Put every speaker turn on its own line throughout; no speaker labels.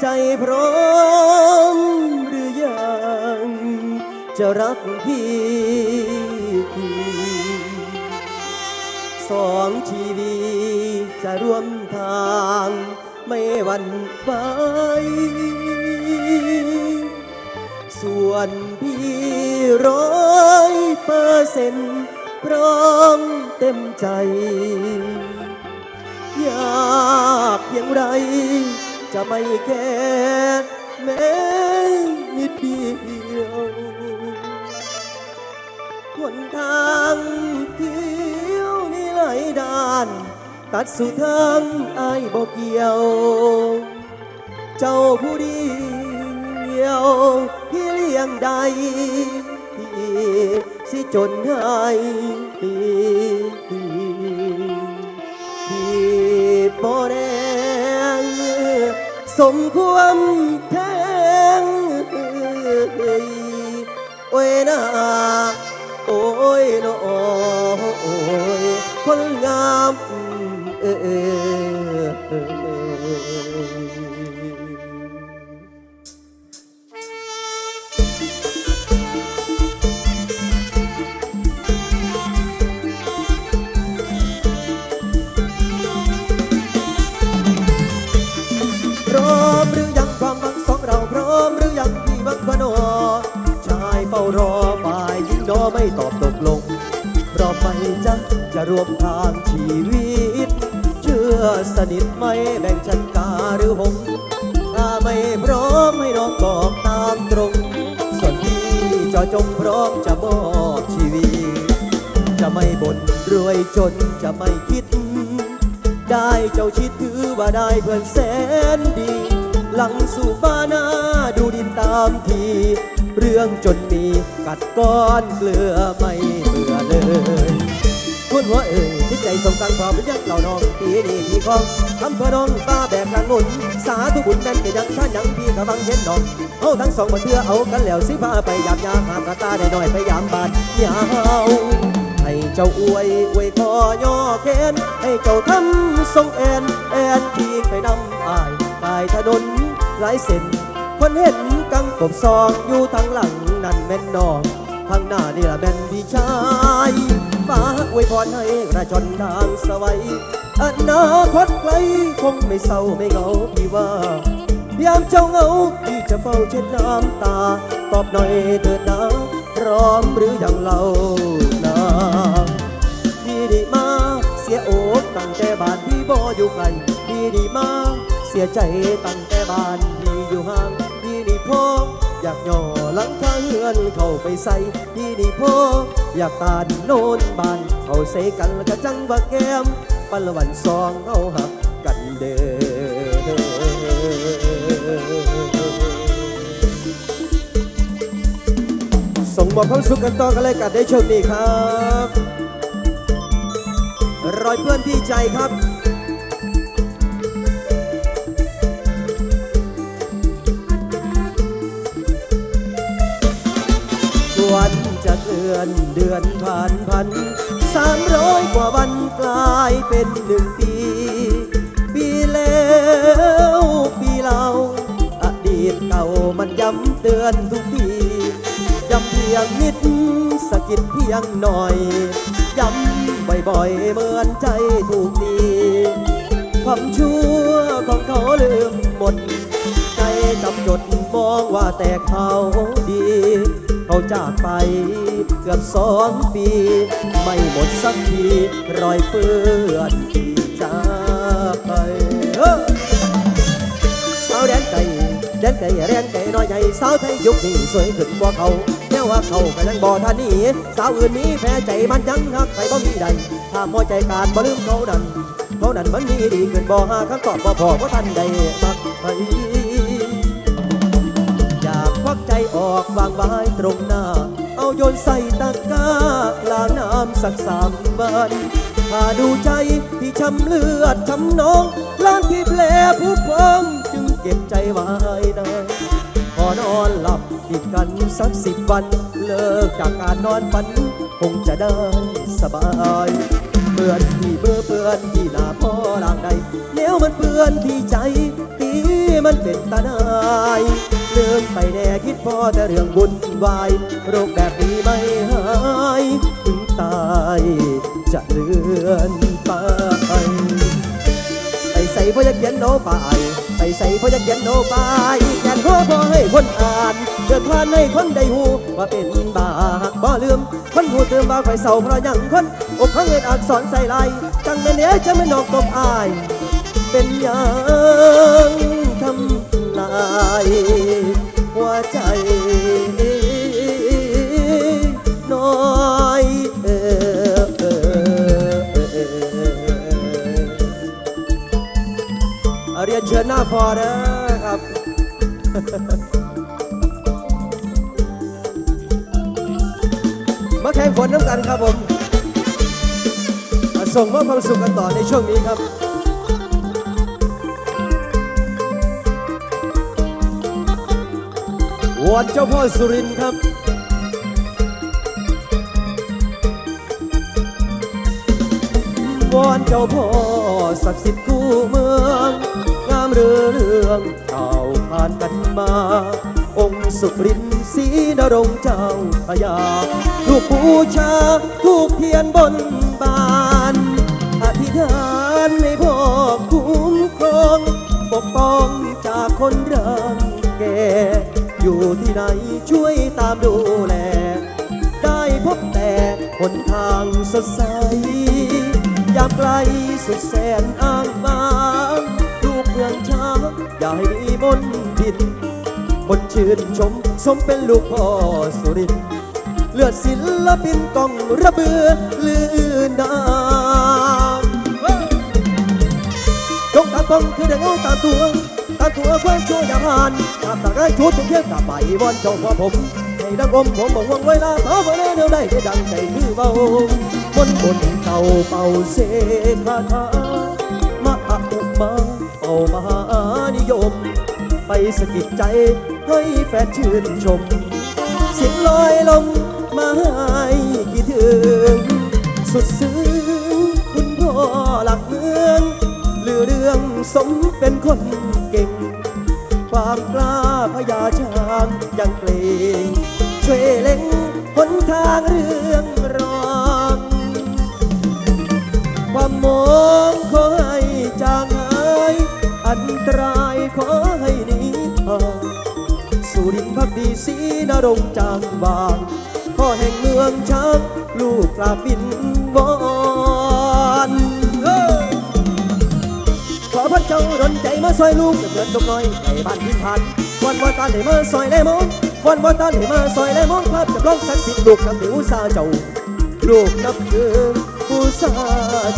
ใจพร้อมหรือยัง จะรักพี่สองชีวิตจะร่วมทางไม่หวันไหวส่วนพี่ร้อยเปอร์เซ็นต์พร้อมเต็มใจ อยากเพียงไร จะไม่แค่แม้นิดเดียว หนทางเที่ยวมีหลายด้าน ตัดสู่ทางอายบอกเกี่ยว เจ้าผู้เดียวที่เลี้ยงได้ที่สิจนให้ที่ มความแทงโอ้ยนะโอ้ยโนโตอบตกลงพร้อมไหมจ๊ะจะรวมทางชีวิต เชื่อสนิทไหมแบ่งชันกาหรือหงถ้าไม่พร้อมให้น้องบอกตามตรง ส่วนพี่จอจงพร้อมจะมอบชีวิต จะไม่บ่นรวยจนจะไม่คิด ได้เจ้าชิดถือว่าได้เพื่อนแสนดี หลังสู่ฟ้าหน้าดูดินตามที รื่องจนมีกัดก้อนเกลือไม่เบื่อเลยคุณหัวเอ่ยจิตใจสงสังความเป็นยังเหล่าน้องปีนี้พี่ของทำเพื่อน้องฟ้าแบกกลางหนุนสาธุบุญแม่นก็ยังท่านยังพี่กำลังเห็นน้องเอาทั้งสองมาเชื่อเอากันแล้วสิพาไปยามยามหากระตาได้หน่อยไปยามบาดยาวให้เจ้าอวยอวยคอย่อแขนให้เจ้าทำทรงแอนแอนทีไปนำอายกายถนนหลายเส้นคนเห็น กังกบซองอยู่ทางหลังนั่นแม่นน้องทางหน้านี่ละแม่นพี่ชายฟ้าอวยพรให้ระชนทางสวัยอนาคตไกลคงไม่เศร้าไม่เหงาพี่ว่ายามเจ้าเหงาพี่จะเฝ้าเช็ดน้ำตา ตอบหน่อยเถิดนะพร้อมหรือยังเรานะพี่ดีมาเสียอกตั้งแต่บ้านพี่บ่อยู่ไกลพี่ดีมาเสียใจตั้งแต่บ้านพี่อยู่ห่าง พ่ออยากย่อหลังคาเฮือนเข้าไปใส่พี่นี่พ่ออยากตานโน่นบานเขาเสกันแล้วก็จังว่าแก้มปันละวันสองเขาหักกันเด้อส่งมอบความสุขกันต่อกันเลยกันได้โชคดีครับ รอยเพื่อนที่ใจครับ อนเดือนผ่านพันสามร้อยกว่าวันกลายเป็นหนึ่งปี ปีแล้วปีเราอดีตเก่ามันย้ำเตือนทุกทีย้ำเพียงนิดสะกิดเพียงหน่อย ย้ำบ่อยๆเหมือนใจถูกตีความชั่วของเขาลืมหมดใจจำจด มองว่าแต่เขาดี เขาจากไปเกือบสองปี ไม่หมดสักทีรอยเปื้อนที่จากไปเสาวแดนไก่แดนไก่แดนไก่น้อยใหญ่สาวไทยยุคนี้สวยขึ้นกว่าเขาแค่ว่าเขากำลังบ่ท่านนี้สาวอื่นนี้แพ้ใจมันยังหักใครบ่มีใดถ้ามอใจการบ่ลืมเขานั้นเขานั้นมันมีดีขึ้นบ่หาคำตอบบ่พอเพราะท่านใดมักไปอยากควักใจ ออกวางไว้ตรงหน้า เอาโยนใส่ตะกร้าล้างน้ำสักสามวันถ้าดูใจที่ช้ำเลือดช้ำน้องล้างที่แผลผู้พองจึงเก็บใจไว้ได้พอนอนหลับติดกันสักสิบวัน เลิกจากการนอนฝัน คงจะได้สบายเปื้อนที่เบื่อเปื้อนที่หน้าพ่อร่างใดแล้วมันเปื้อนที่ใจตีมันเป็นตาหนาย ลืมไปแน่คิดพอแต่เรื่องบุญวาย โรคแบบนี้ไม่หาย ถึงตายจะเลื่อนไปไปใส่พ่อยักเขียนโนไปไปใส่พ่อยักเขียนโนไปแกนพ่อพอให้คนอ่านเดินผ่านให้คนได้หูว่าเป็นบาหักบ่ลืม คนหูเติมบาไฟเศร้าเพราะยังคนอกข้างเงินอักษรใส่ลายจังแม่เนเอ๋จะไม่นอกตบอาย เป็นยัง เชิญหน้าฟอนะครับ มาแข่งฝนน้ำกันครับผมมาส่งมอบความสุขกันต่อในช่วงนี้ครับวอนเจ้าพ่อสุรินทร์ครับวอนเจ้าพ่อศักดิ์สิทธิ์คู่เมือง เรือเรื่องเก่าผ่านกันมา องค์สุรินทร์ศรีนรงเจ้าพยาถูกบูชาถูกเทียนบนบานอธิษฐานให้พ่อคุ้มครอง ปกป้องจากคนรังแก อยู่ที่ไหนช่วยตามดูแล ได้พบแต่หนทางสดใส ยามไกลสุดแสนอ้างว้าง อย่าให้มีมนติดบนชื่นชม สมเป็นลูกพ่อสุรินทร์เลือดศิลปินกองระเบือลือนามจงตามตรงคือเด็กเอาตามตัวตามตัวความชั่วอย่าผ่านตามตาง่ายชุดทุกเที่ยงกลับไปวอนเจ้าพ่อผมให้ดังอมผมบอกว่างเวลาเท่าเวลาเดียวได้ได้ดังใจคือเบามนบนเก่าเป่าเสคาถามาอุมาเป่ามา สะกิดใจให้แฟนชื่นชมเสียงลอยลมมาให้คิดถึง สุดซึ้งคุณพ่อหลักเมืองเลือเรื่องสมเป็นคนเก่ง ความกล้าพญาช้างยังเกรงช่วยเล็งหนทางเรื่องรองความมองขอให้จางหายอันตรายของ สุรินทร์พักดีศรีนรงจางบางพ่อแห่งเมืองช้างลูกกราบบินวอนขอพระเจ้าดนใจมาซอยลูกเกิดตกน้อยในบ้านพินพันวันวันตาไหนมาซอยแลมองวันวันตาไหนมาซอยแลมองภาพจำลองศักสิทธิ์ลูกนำถืออุตสาเจ้าลูกนับถืออุตสา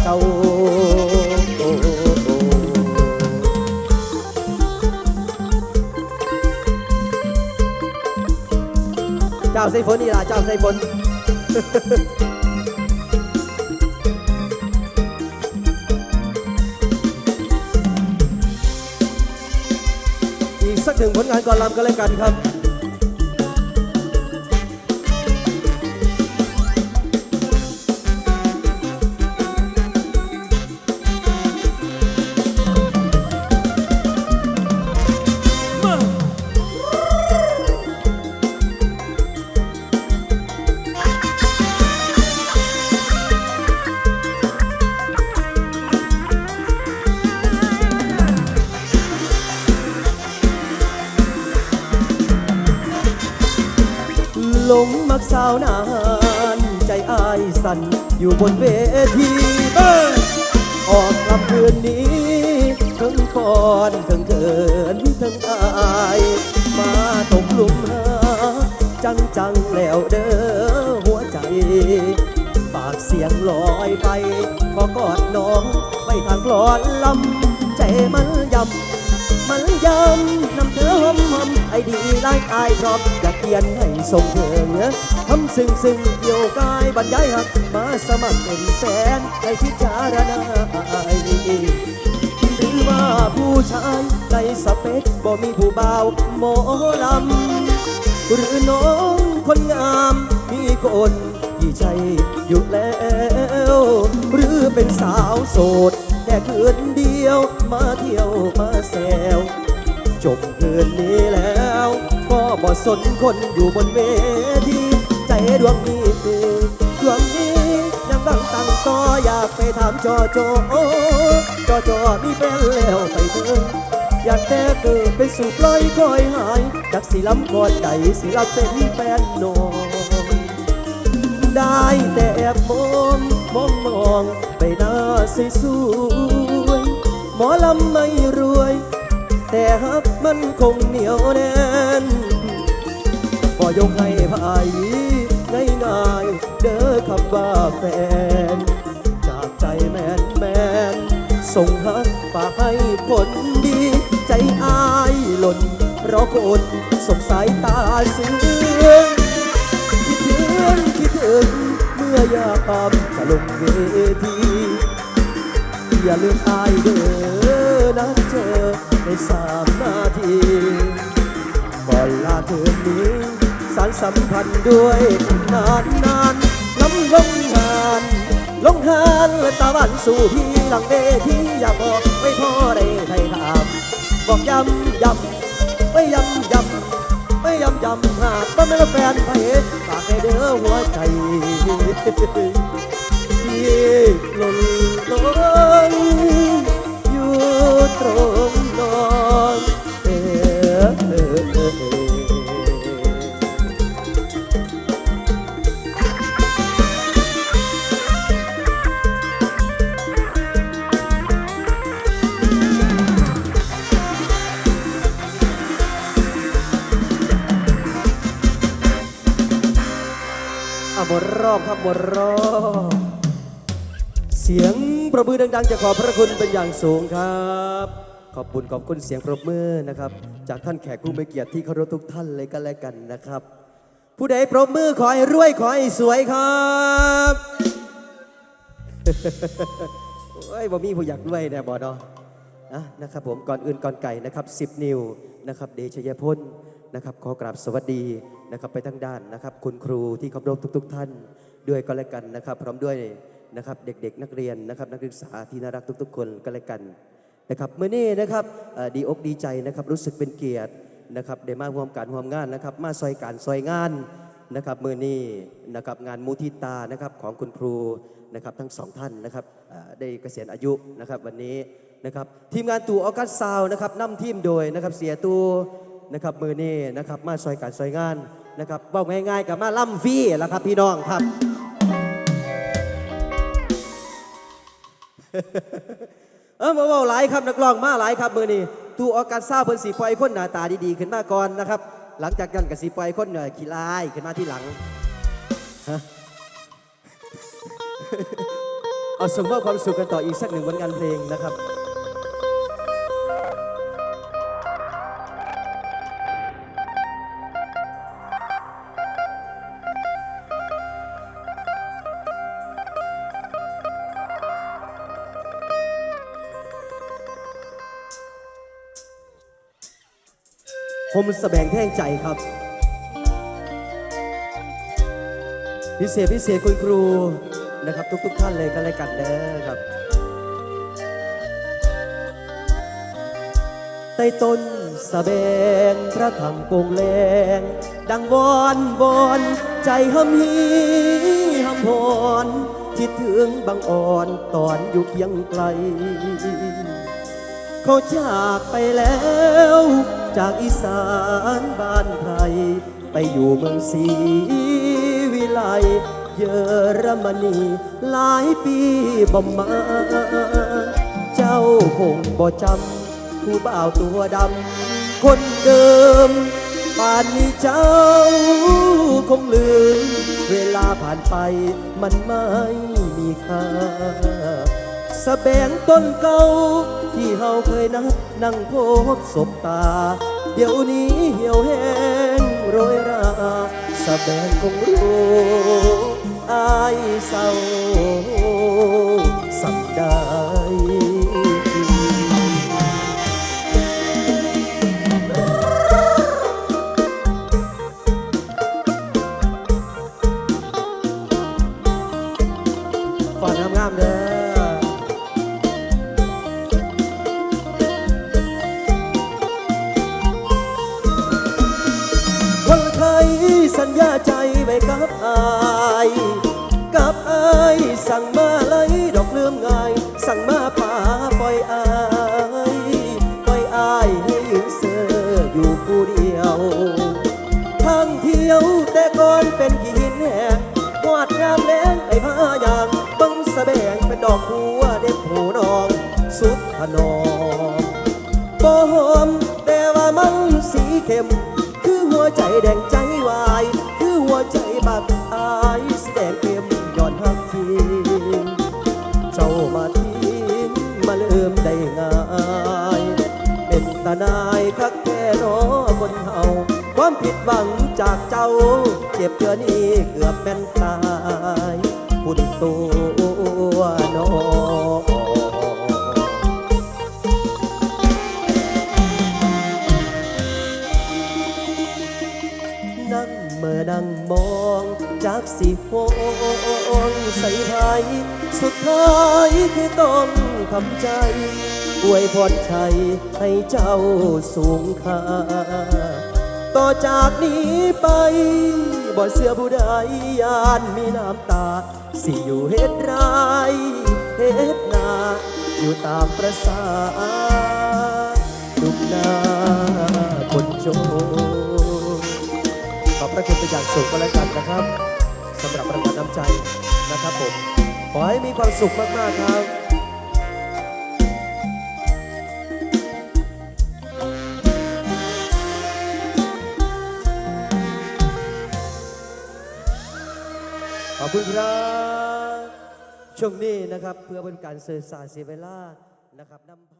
เจ้า เจ้าไซฝนนี่ล่ะเจ้าไซฝนอีกสักหนึ่งผลงานก่อนลำกันเลยกันครับ อยู่บนเวทีเบ้อออกลำคืนนี้ทั้งฟอนทั้งเขินทั้งอาย มาตกหลุมหาจังจังๆแล้วเด้อหัวใจ ปากเสียงลอยไปขอกอดน้องไปทางกลอนลำใจมันยำมันยำนำเธอหอมหอมไอดีไลค์ไอายชอบอยากเขียนให้ส่งเธอเนื้อ ทำซึ้งซึ้งเกี่ยวกายบรรยายหักมาสมัครเป็นแฟนให้พิจารณาหรือว่าผู้ชายในสเปคบ่มีผู้บ่าวหมอลำหรือน้องคนงามมีคนที่ใจอยู่แล้ว หรือเป็นสาวโสดแค่คืนเดียวมาเที่ยวมาแซวจบคืนนี้แล้ว ก็บ่สนคนอยู่บนเวที ใจดวงนี้ดวงนี้ยังบังตั้งต่ออยากไปถามจอโจจอจอมีแฟนแล้วไปเถอะอยากแต่เกิดเป็นสู่ปล่อยคอยหายจากสิลำกอดใจสิรับเป็นแฟนนองได้แต่แอบมองมองมองไปหน้าสวยสวยหมอลำไม่รวย แต่ฮักมันคงเหนียวแน่นพอยกให้พาย ง่ายง่ายๆเด้อคำว่าแฟน จากใจแมนแมนส่งฮักฝากให้คนดี ใจอายหล่น เพราะคนสงสายตาเสือคิดถึงคิดถึง เมื่อยาปามจะลงเวที อย่าลืมอายเด้อนัดเจอในสามนาทีก่อนลาเธอนี้ารสัมพันธ์ด้วยนานนานน้ำลงงานลงหานตะวันสู่พี่หลังเวทีอย่าบอกไม่พอได้ใครถามบอกย้ำย้ำไม่ย้ำย้ำไม่ยำยำหากว่าไม่เป็นแฟนไผฝากให้เด้อหัวใจที่หล่นล่นอยู่ตรง อดังๆ จะขอพระคุณเป็นอย่างสูงครับ ขอบคุณขอบคุณเสียงปรบมือนะครับ จากท่านแขกผู้มีเกียรติที่เคารพทุกท่านเลยก็แล้วกันนะครับ ผู้ใดปรบมือขอให้รวยขอให้สวยครับโอ้ยบ่มีผู้อยากรวยน่บ่เนาะนะนะครับผมก่อนอื่นก่อนไก่นะครับ 10 นิวนะครับ เดชยพลนะครับขอกราบสวัสดีนะครับไปทั้งด้านนะครับ คุณครูที่เคารพทุก ๆ ท่านด้วยก็แล้วกันนะครับ พร้อมด้วย นะครับเด็กๆ นักเรียนนะครับนักศึกษาที่น่ารักทุกๆ คนก็แล้วกันนะครับเมื่อนี้นะครับดีอกดีใจนะครับรู้สึกเป็นเกียรตินะครับได้มาร่วมการร่วมงานนะครับ มาซอยการซอยงานนะครับมือนี้นะครับงานมุทิตานะครับของคุณครูนะครับทั้งสองท่านนะครับได้เกษียณอายุนะครับวันนี้นะครับทีมงานตู่ออกัสซาวนะครับนำทีมโดยนะครับเสียตูนะครับมือนี้นะครับมาซอยการซอยงานนะครับบอกง่ายๆกับมาล่ำฟรีแล้วครับพี่น้องครับ เออมาเว่าหลายครับนักร้องมาหลายครับมือนี้ตูออกการเศร้าเพิ่นสีปล่อยคนหน้าตาดีๆขึ้นมาก่อนนะครับ หลังจากนั้นก็สีปล่อยคนเอ่อยขี้ลายขึ้นมาที่หลังเอาส่งมอบความสุขกันต่ออีกสักหนึ่งผลงานเพลงนะครับ มสแสบงแท่งใจครับ พิเศษพิเศษคุณครูนะครับ ทุกๆท่านเลยก็แล้วกันเด้อครับใต้ต้นสะแบงพระธรรมโปงแรงดังวอนวอนใจหำฮีหำพรคิดถึงบางอ่อนตอนอยู่เคียงไกล เขาจากไปแล้ว จากอีสานบ้านไทย ไปอยู่เมืองศรีวิไลเยอรมนีหลายปีบ่มา เจ้าคงบ่จำผู้บ่าวตัวดำ คนเดิม ป่านนี้เจ้าคงลืม เวลาผ่านไปมันไม่มีค่าสะแบงต้นเก่า ที่เฮาเคยนัดนั่งพบศบตา เดี๋ยวนี้เหี่ยวแห้งโรยราสะแบงคงรู้อายเศร้าสัมได้ ก่อนเป็นขี้หินแห้งวาดยามแรงไอ้ผ้ายางบังสะแบงเป็นดอกหัวเด็ดผูนอง สุดขนองโบหอมแต่ว่ามันสีเข้ม คือหัวใจแดงใจวาย คือหัวใจบาก ผิดหวังจากเจ้า เจ็บเกินนี้เกือบเป็นตายคุณตัวน้องนั่งเมื่อนั่งมองจากสิโหงใส่ไทยสุดท้ายคือต้องทำใจอวยพรชัยให้เจ้าสูงค่า ต่อจากนี้ไปบ่เสื้อผู้ใดยานมีน้ำตา สิอยู่เฮ็ดไรเฮ็ดนาอยู่ตามประสาดุกนาคนโจขอบพระคุณเป็นอย่างสูงก็แล้วกันนะครับสำหรับรางวัลน้ำใจนะครับผม ขอให้มีความสุขมาก ๆ ครับ อบคุณครับ ช่วงนี้นะครับเพื่อเป็นการสื่อสารเสียเวลานะครับนำพา